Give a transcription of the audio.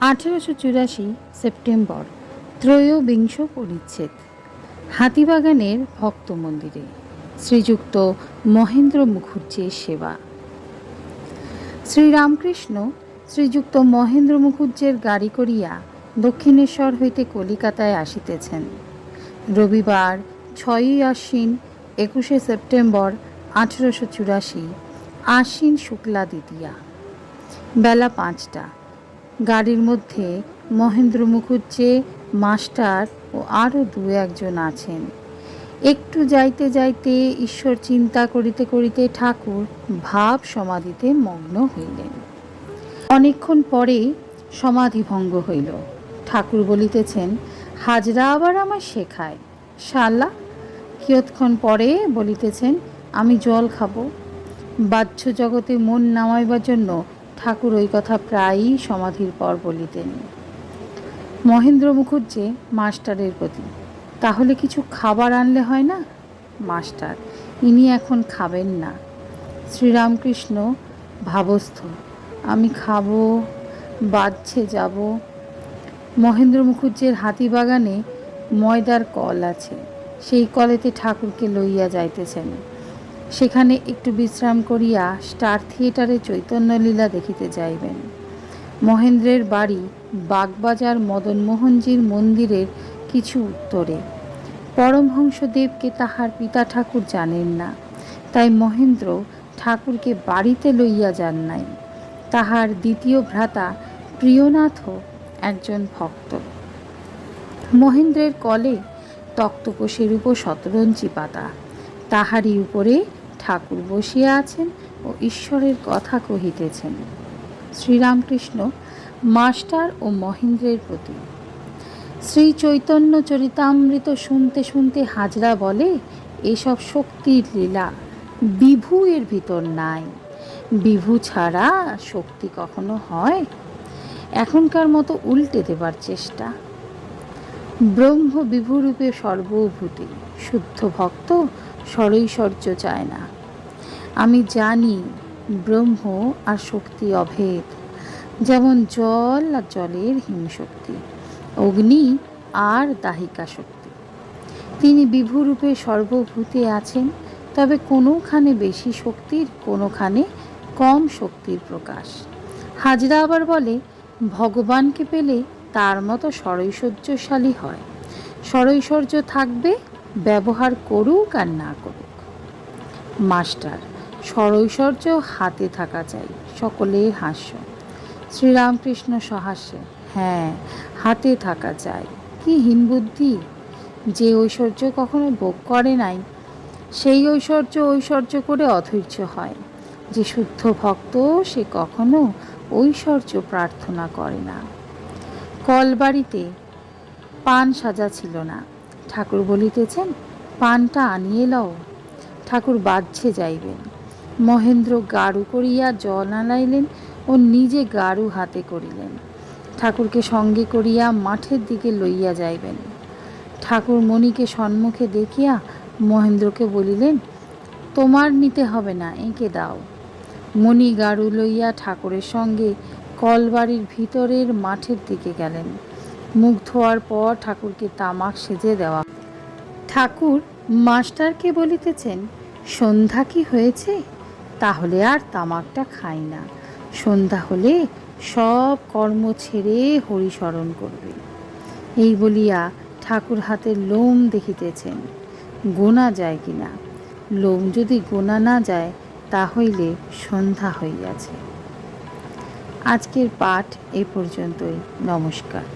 আঠেরোশো চুরাশি সেপ্টেম্বর ত্রয়োবিংশ পরিচ্ছেদ হাতিবাগানের ভক্ত মন্দিরে শ্রীযুক্ত মহেন্দ্র মুখুজ্জের সেবা। শ্রীরামকৃষ্ণ শ্রীযুক্ত মহেন্দ্র মুখুজ্জের গাড়ি করিয়া দক্ষিণেশ্বর হইতে কলিকাতায় আসিতেছেন। রবিবার ছয়ই আশ্বিন একুশে সেপ্টেম্বর আঠেরোশো চুরাশি আশ্বিন শুক্লা দ্বিতীয়া, বেলা পাঁচটা। গাড়ির মধ্যে মহেন্দ্র মুখুজ্জে, মাস্টার ও আরও দু একজন আছেন। একটু যাইতে যাইতে ঈশ্বর চিন্তা করিতে করিতে ঠাকুর ভাব সমাধিতে মগ্ন হইলেন। অনেকক্ষণ পরে সমাধি ভঙ্গ হইল। ঠাকুর বলিতেছেন, হাজরা আবার আমার শেখায়। শাল্লা কিয়ৎক্ষণ পরে বলিতেছেন, আমি জল খাব। বাহ্য জগতে মন নামাইবার জন্য ঠাকুর ওই কথা প্রায়ই সমাধির পর বলিতেন। মহেন্দ্র মুখুজ্জে, মাস্টারের প্রতি, তাহলে কিছু খাবার আনলে হয় না? মাস্টার, ইনি এখন খাবেন না। শ্রীরামকৃষ্ণ, ভাবস্থ, আমি খাব, বাজছে যাব। মহেন্দ্র মুখুজ্জের হাতিবাগানে ময়দার কল আছে, সেই কলেতে ঠাকুরকে লইয়া যাইতেছেন। সেখানে একটু বিশ্রাম করিয়া স্টার থিয়েটারে চৈতন্যলীলা দেখিতে যাইবেন। মহেন্দ্রের বাড়ি বাগবাজার মদনমোহনজির মন্দিরের কিছু উত্তরে। পরমহংসদেবকে তাহার পিতা ঠাকুর জানেন না, তাই মহেন্দ্র ঠাকুরকে বাড়িতে লইয়া যান নাই। তাহার দ্বিতীয় ভ্রাতা প্রিয়নাথও একজন ভক্ত। মহেন্দ্রের কলে তক্তপোষের উপর শতরঞ্চি পাতা, তাহারই উপরে ঠাকুর বসিয়া আছেন ও ঈশ্বরের কথা কহিতেছেন। শ্রীরামকৃষ্ণ মাস্টার ও মহেন্দ্রের প্রতি। শ্রী চৈতন্য চরিতামৃত শুনতে শুনতে হাজরা বলে, এসব শক্তির লীলা বিভু এর ভিতর নাই। বিভু ছাড়া শক্তি কখনো হয়? এখনকার মতো উল্টে দেবার চেষ্টা। ব্রহ্ম বিভুরূপে সর্বভূতি শুদ্ধ ভক্ত স্বরৈশ্বর্য চায় না। আমি জানি ব্রহ্ম আর শক্তি অভেদ, যেমন জল আর জলের হিমশক্তি অগ্নি আর দাহিকা শক্তি। তিনি বিভুরূপে সর্বভূতে আছেন, তবে কোনোখানে বেশি শক্তির, কোনোখানে কম শক্তির প্রকাশ। হাজরা আবার বলে, ভগবানকে পেলে তার মতো স্বরৈশ্বর্যশালী হয়। স্বরৈশ্বর্য থাকবে ব্যবহার করুক আর না করুক। মাস্টার স্বরৈশ্বর্য হাতে থাকা চাই সকলের হাস্য। শ্রীরামকৃষ্ণ সহাস্যে হ্যাঁ হাতে থাকা চাই। কি হীনবুদ্ধি যে ঐশ্বর্য কখনো ভোগ করে নাই, সেই ঐশ্বর্য ঐশ্বর্য করে অধৈর্য হয়। যে শুদ্ধ ভক্ত, সে কখনো ঐশ্বর্য প্রার্থনা করে না। কলবাড়িতে পান সাজা ছিল না। ঠাকুর বলিতেছেন, পানটা আনিয়ে লও। ঠাকুর বাজছে যাইবেন। মহেন্দ্র গাড়ু করিয়া জল আনাইলেন ও নিজে গাড়ু হাতে করিলেন। ঠাকুরকে সঙ্গে করিয়া মাঠের দিকে লইয়া যাইবেন। ঠাকুর মণিকে সম্মুখে দেখিয়া মহেন্দ্রকে বলিলেন, তোমার নিতে হবে না, এঁকে দাও। মণি গাড়ু লইয়া ঠাকুরের সঙ্গে কলবাড়ির ভিতরের মাঠের দিকে গেলেন। মুখ ধোয়ার পর ঠাকুরকে তামাক সেজে দেওয়া। ঠাকুর মাস্টারকে বলিতেছেন, সন্ধ্যা কি হয়েছে? তাহলে আর তামাকটা খাই না। সন্ধ্যা হলে সব কর্ম ছেড়ে হরিস্মরণ করবে। এই বলিয়া ঠাকুর হাতের লোম দেখিতেছেন, গোনা যায় কিনা লোম যদি গোনা না যায় তাহলে সন্ধ্যা হইয়াছে। আজকের পাঠ এ পর্যন্তই। নমস্কার।